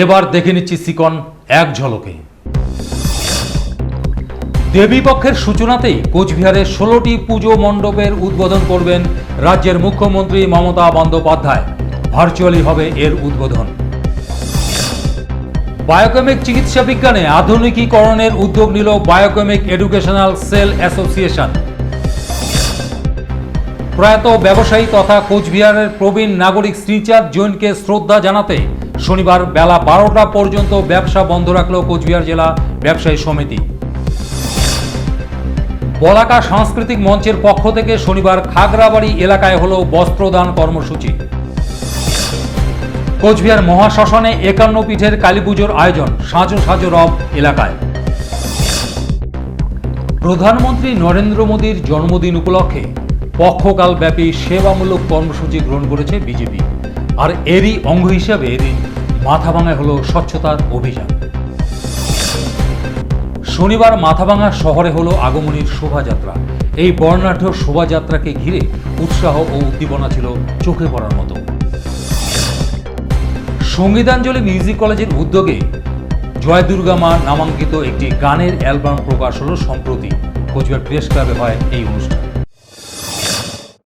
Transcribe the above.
এবার দেখে নিচ্ছি সিকন এক ঝলকে। দেবীপক্ষের সূচনাতেই কোচবিহারের ষোলোটি পুজো মণ্ডপের উদ্বোধন করবেন রাজ্যের মুখ্যমন্ত্রী মমতা বন্দ্যোপাধ্যায়। ভার্চুয়ালি হবে এর উদ্বোধন। বায়োকেমিক চিকিৎসা বিজ্ঞানে আধুনিকীকরণের উদ্যোগ নিল বায়োকেমিক এডুকেশনাল সেল অ্যাসোসিয়েশন। প্রয়াত ব্যবসায়ী তথা কোচবিহারের প্রবীণ নাগরিক শ্রীচাঁদ জৈনকে শ্রদ্ধা জানাতে শনিবার বেলা বারোটা পর্যন্ত ব্যবসা বন্ধ রাখল কোচবিহার জেলা ব্যবসায়ী সমিতি। বলাকা সাংস্কৃতিক মঞ্চের পক্ষ থেকে শনিবার খাগড়াবাড়ি এলাকায় হলো বস্ত্রদান কর্মসূচি। কোচবিহার মহাশ্মশানে একান্ন পীঠের কালীপুজোর আয়োজন, সাজো সাজো রব এলাকায়। প্রধানমন্ত্রী নরেন্দ্র মোদীর জন্মদিন উপলক্ষে পক্ষকালব্যাপী সেবামূলক কর্মসূচি গ্রহণ করেছে বিজেপি। আর এরই অঙ্গ হিসাবে এদিন মাথাভাঙায় হলো স্বচ্ছতার অভিযান। শনিবার মাথাভাঙা শহরে হলো আগমনীর শোভাযাত্রা। এই বর্ণাঢ্য শোভাযাত্রাকে ঘিরে উৎসাহ ও উদ্দীপনা ছিল চোখে পড়ার মতো। সঙ্গীতাঞ্জলি মিউজিক কলেজের উদ্যোগে জয় দুর্গা মা নামাঙ্কিত একটি গানের অ্যালবাম প্রকাশ হলো সম্প্রতি। কোচবিহার প্রেস ক্লাবে হয় এই অনুষ্ঠান।